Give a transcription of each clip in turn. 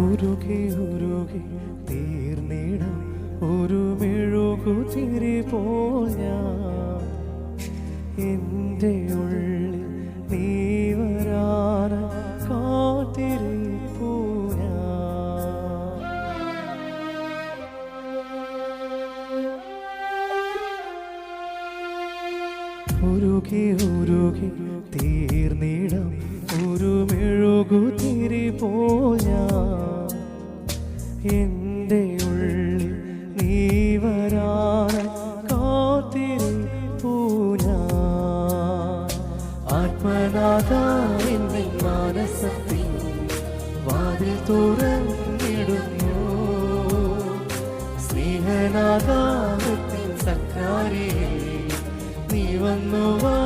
ഉരുകി ഉരുകി തീർന്നിടം. ഒരു മെഴുകു തിരി ഞാൻ. എന്റെ ഉള്ളിൽ നീ വരാന കാത്തിരിപ്പൂ ഉരുകി ഉരുകി തീർന്നിടം. ഒരു മെഴുകു തിരി ഞാൻ. എന്റെ ഉള്ളിൽ നീ വരാന കാത്തിരിപ്പൂ ഞാൻ ആത്മനാഥ എന്നെ മാനസത്തിൽ വാതിൽ തുറന്നിടുന്നു. സ്നേഹനാഥാകത്തിൽ സക്കാരിയെ നീ വന്നു വാഴണമേ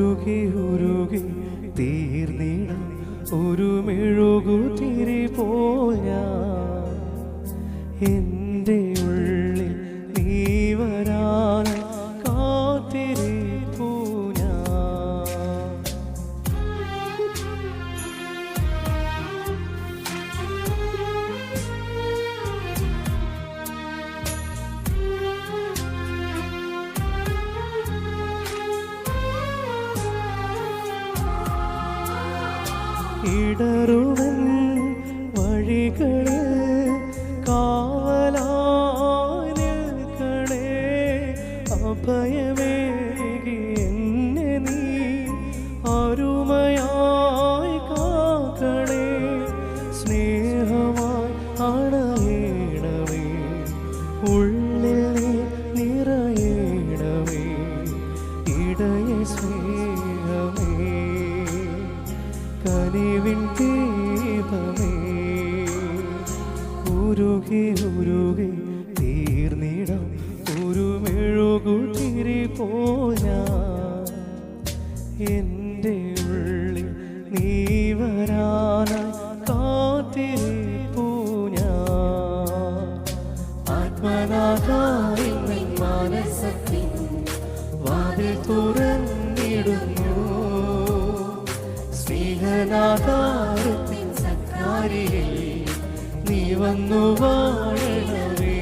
ഉരുകി ഉരുകി തീർന്നിട. ഒരു മെഴുകുതിരി തിരി പോയ എന്റെ ഇടറുവൻ വഴികളിൽ കനിവിൻ ദീപമേ ഉരുകി ഉരുകി തീർന്നിടം ഒരു മെഴുകുതിരി പോയാ എന്റെ ഉള്ളിൽ നീ വരാനായി കാത്തിരിപ്പൂ ഞാൻ ആത്മനാഥായി മനസ്സത്തിൽ വാതിൽ തുറന്നിടുന്നു. നീ വന്നു വാഴണമേ